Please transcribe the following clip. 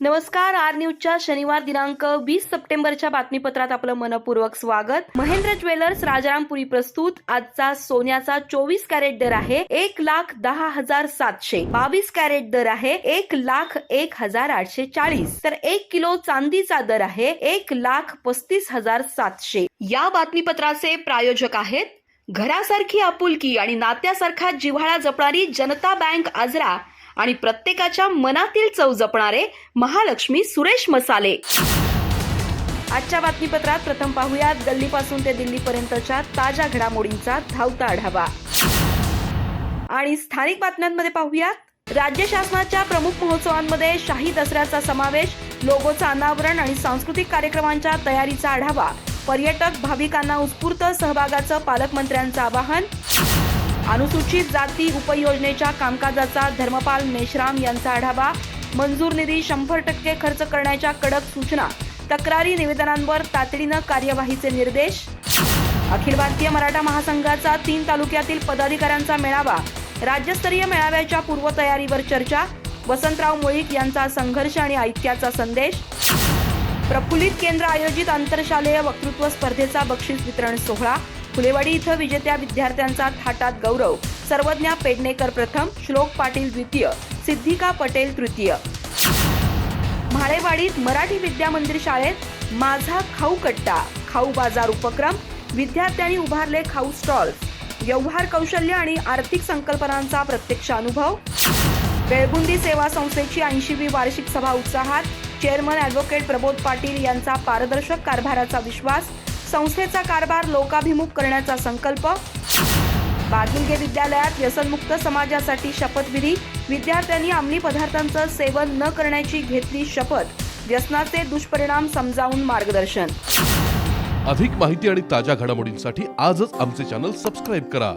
नमस्कार आर न्यूजच्या शनिवार दिनांक वीस सप्टेंबरच्या बातमीपत्रात आपलं मनपूर्वक स्वागत. महेंद्र ज्वेलर्स राजारामपुरी प्रस्तुत. आजचा सोन्याचा चोवीस कॅरेट दर आहे एक लाख दहा हजार सातशे. बावीस कॅरेट दर आहे एक लाख एक हजार आठशे चाळीस. तर एक किलो चांदीचा दर आहे एक लाख पस्तीस हजार सातशे. या बातमीपत्राचे प्रायोजक आहेत घरासारखी आपुलकी आणि नात्यासारखा जिव्हाळा जपणारी जनता बँक आजरा आणि प्रत्येकाच्या मनातील चव जपणारे महालक्ष्मी सुरेश मसाले. आजच्या बातमीपत्रात प्रथम पाहूया गल्लीपासून ते दिल्लीपर्यंतच्या ताज्या घडामोडींचा धावता आढावा. आणि स्थानिक बातम्यांमध्ये पाहूयात. राज्य शासनाच्या प्रमुख महोत्सवांमध्ये शाही दसऱ्याचा समावेश लोगोचं अनावरण आणि सांस्कृतिक कार्यक्रमांच्या तयारीचा आढावा. पर्यटक भाविकांना उत्स्फूर्त सहभागाचं पालकमंत्र्यांचं आवाहन. अनुसूचित जाती उपयोजनेच्या कामकाजाचा धर्मपाल मेश्राम यांचा आढावा. मंजूर निधी शंभर टक्के खर्च करण्याच्या कडक सूचना. तक्रारी निवेदनांवर तातडीनं कार्यवाहीचे निर्देश. अखिल भारतीय मराठा महासंघाचा तीन तालुक्यातील पदाधिकाऱ्यांचा मेळावा. राज्यस्तरीय मेळाव्याच्या पूर्वतयारीवर चर्चा. वसंतराव मुळीक यांचा संघर्ष आणि ऐक्याचा संदेश. प्रफुल्लित केंद्र आयोजित आंतरशालेय वक्तृत्व स्पर्धेचा बक्षीस वितरण सोहळा. फुलेवाडी इथं विजेत्या विद्यार्थ्यांचा थाटात गौरव. सर्वज्ञा पेडणेकर प्रथम श्लोक पाटील द्वितीय सिद्धिका पटेल तृतीय. म्हाळेवाडीत मराठी विद्या मंदिर शाळेत माझा खाऊ कट्टा खाऊ बाजार उपक्रम विद्यार्थ्यांनी उभारले खाऊ स्टॉल्स व्यवहार कौशल्य आणि आर्थिक संकल्पनांचा प्रत्यक्ष अनुभव. बेळगुंदी सेवा संस्थेची ऐंशीवी वार्षिक सभा उत्साहात चेअरमन ॲडव्होकेट प्रबोध पाटील यांचा पारदर्शक कारभाराचा विश्वास संस्थेचा कारभार लोकाभिमुख करण्याचा संकल्प. बागिलगे विद्यालयात व्यसनमुक्त समाजासाठी शपथविधी विद्यार्थ्यांनी अंमली पदार्थांचं सेवन न करण्याची घेतली शपथ. व्यसनाचे दुष्परिणाम समजावून मार्गदर्शन. अधिक माहिती आणि ताज्या घडामोडींसाठी आजच आमचे चॅनल सबस्क्राईब करा.